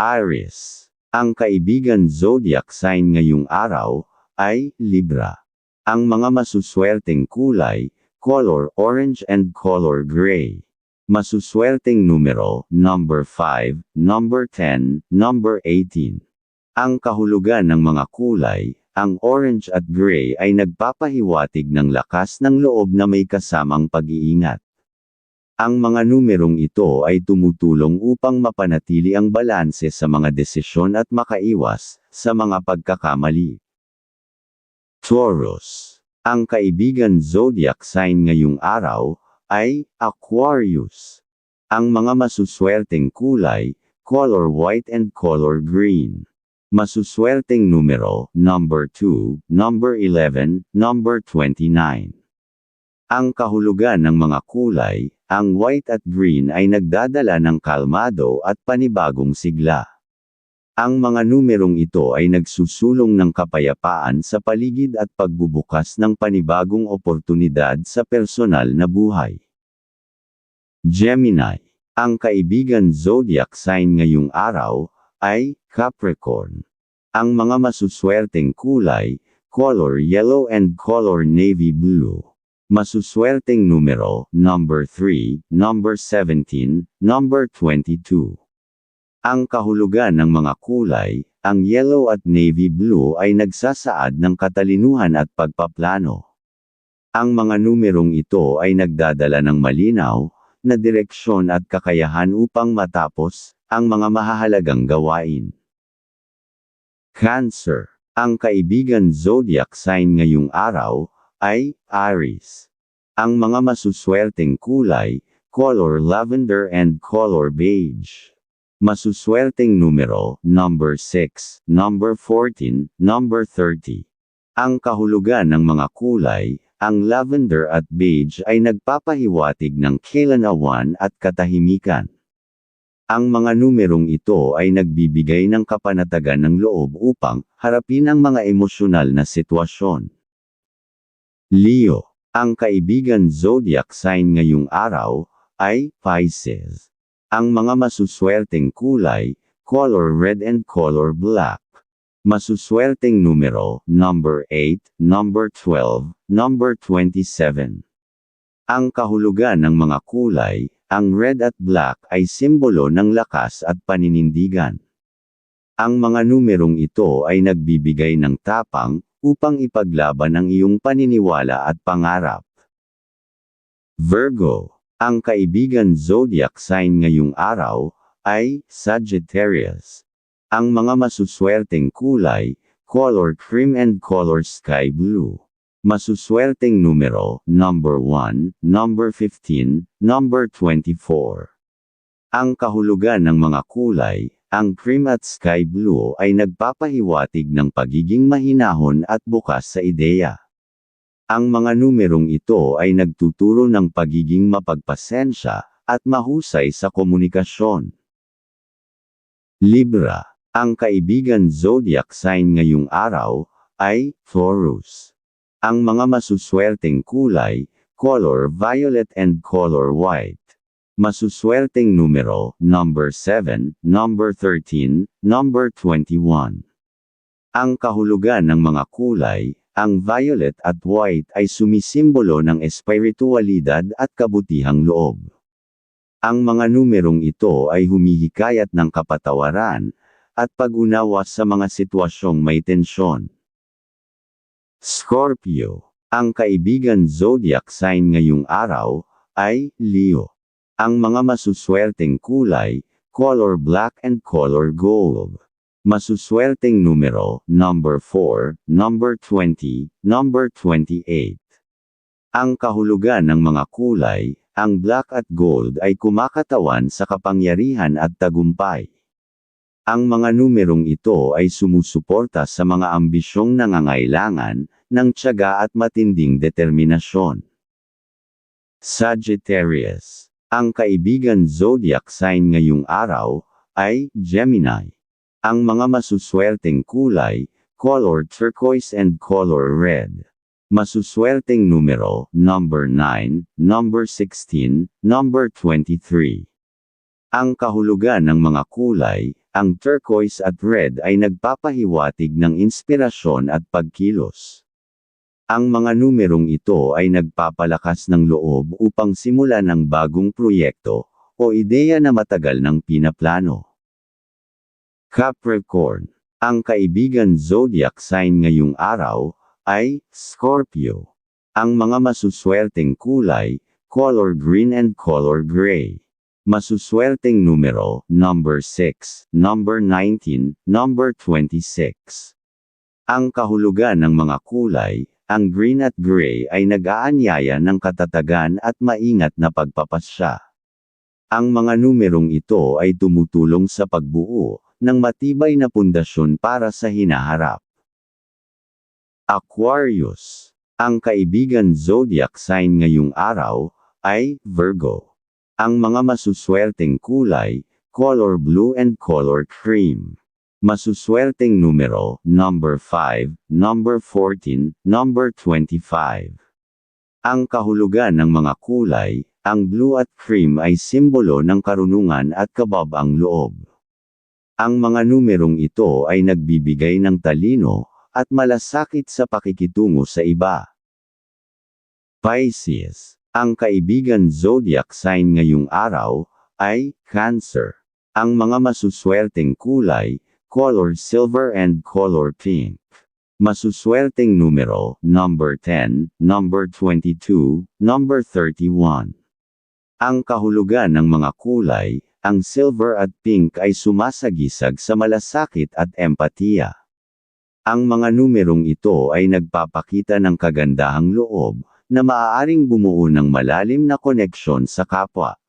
Aries. Ang kaibigan zodiac sign ngayong araw ay Libra. Ang mga masuswerteng kulay, color orange and color gray. Masuswerteng numero, number 5, number 10, number 18. Ang kahulugan ng mga kulay, ang orange at gray ay nagpapahiwatig ng lakas ng loob na may kasamang pag-iingat. Ang mga numerong ito ay tumutulong upang mapanatili ang balanse sa mga desisyon at makaiwas sa mga pagkakamali. Taurus. Ang kaibigan zodiac sign ngayong araw ay Aquarius. Ang mga masuswerteng kulay, color white and color green. Masuswerteng numero, number 2, number 11, number 29. Ang kahulugan ng mga kulay, ang white at green ay nagdadala ng kalmado at panibagong sigla. Ang mga numerong ito ay nagsusulong ng kapayapaan sa paligid at pagbubukas ng panibagong oportunidad sa personal na buhay. Gemini. Ang kaibigan zodiac sign ngayong araw ay Capricorn. Ang mga masuswerteng kulay, color yellow and color navy blue. Masuswerteng numero, number 3, number 17, number 22. Ang kahulugan ng mga kulay, ang yellow at navy blue ay nagsasaad ng katalinuhan at pagpaplano. Ang mga numerong ito ay nagdadala ng malinaw, na direksyon at kakayahan upang matapos, ang mga mahahalagang gawain. Cancer. Ang kaibigan zodiac sign ngayong araw, ay Aries. Ang mga masuswerteng kulay, color lavender and color beige. Masuswerteng numero, number 6, number 14, number 30. Ang kahulugan ng mga kulay, ang lavender at beige ay nagpapahiwatig ng kailanawan at katahimikan. Ang mga numerong ito ay nagbibigay ng kapanatagan ng loob upang harapin ang mga emosyonal na sitwasyon. Leo. Ang kaibigan zodiac sign ngayong araw ay Pisces. Ang mga masuswerteng kulay, color red and color black. Masuswerteng numero, number 8, number 12, number 27. Ang kahulugan ng mga kulay, ang red at black ay simbolo ng lakas at paninindigan. Ang mga numerong ito ay nagbibigay ng tapang, upang ipaglaban ang iyong paniniwala at pangarap. Virgo, ang kaibigan zodiac sign ngayong araw, ay Sagittarius. Ang mga masuswerteng kulay, color cream and color sky blue. Masuswerteng numero, number 1, number 15, number 24. Ang kahulugan ng mga kulay, ang cream at sky blue ay nagpapahiwatig ng pagiging mahinahon at bukas sa ideya. Ang mga numerong ito ay nagtuturo ng pagiging mapagpasensya at mahusay sa komunikasyon. Libra. Ang kaibigan zodiac sign ngayong araw ay Taurus. Ang mga masuswerteng kulay, color violet and color white. Masuswerteng numero, number 7, number 13, number 21. Ang kahulugan ng mga kulay, ang violet at white ay sumisimbolo ng espiritualidad at kabutihang loob. Ang mga numerong ito ay humihikayat ng kapatawaran, at pag-unawa sa mga sitwasyong may tensyon. Scorpio. Ang kaibigan zodiac sign ngayong araw, ay Leo. Ang mga masuswerteng kulay, color black and color gold. Masuswerteng numero, number 4, number 20, number 28. Ang kahulugan ng mga kulay, ang black at gold ay kumakatawan sa kapangyarihan at tagumpay. Ang mga numerong ito ay sumusuporta sa mga ambisyong nangangailangan ng tiyaga at matinding determinasyon. Sagittarius ang kaibigan zodiac sign ngayong araw, ay Gemini. Ang mga masuswerteng kulay, color turquoise and color red. Masuswerteng numero, number 9, number 16, number 23. Ang kahulugan ng mga kulay, ang turquoise at red ay nagpapahiwatig ng inspirasyon at pagkilos. Ang mga numerong ito ay nagpapalakas ng loob upang simulan ng bagong proyekto o ideya na matagal ng pinaplano. Capricorn Ang kaibigan zodiac sign ngayong araw ay Scorpio. Ang mga masuswerteng kulay, color green and color gray. Masuswerteng numero, number 6, number 19, number 26. Ang kahulugan ng mga kulay, ang green at gray ay nag-aanyaya ng katatagan at maingat na pagpapasya. Ang mga numerong ito ay tumutulong sa pagbuo ng matibay na pundasyon para sa hinaharap. Aquarius. Ang kaibigan zodiac sign ngayong araw ay Virgo. Ang mga masuswerteng kulay, color blue and color cream. Masuswerteng numero, number 5, number 14, number 25. Ang kahulugan ng mga kulay, ang blue at cream ay simbolo ng karunungan at kababang loob. Ang mga numerong ito ay nagbibigay ng talino, at malasakit sa pakikitungo sa iba. Pisces. Ang kaibigan zodiac sign ngayong araw, ay Cancer. Ang mga masuswerteng kulay, color silver and color pink. Masuswerteng numero, number 10, number 22, number 31. Ang kahulugan ng mga kulay, ang silver at pink ay sumasagisag sa malasakit at empatiya. Ang mga numerong ito ay nagpapakita ng kagandahang loob, na maaaring bumuo ng malalim na koneksyon sa kapwa.